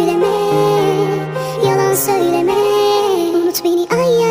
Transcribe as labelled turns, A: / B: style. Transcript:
A: söyleme Yalan söyleme. Unut beni ay ay.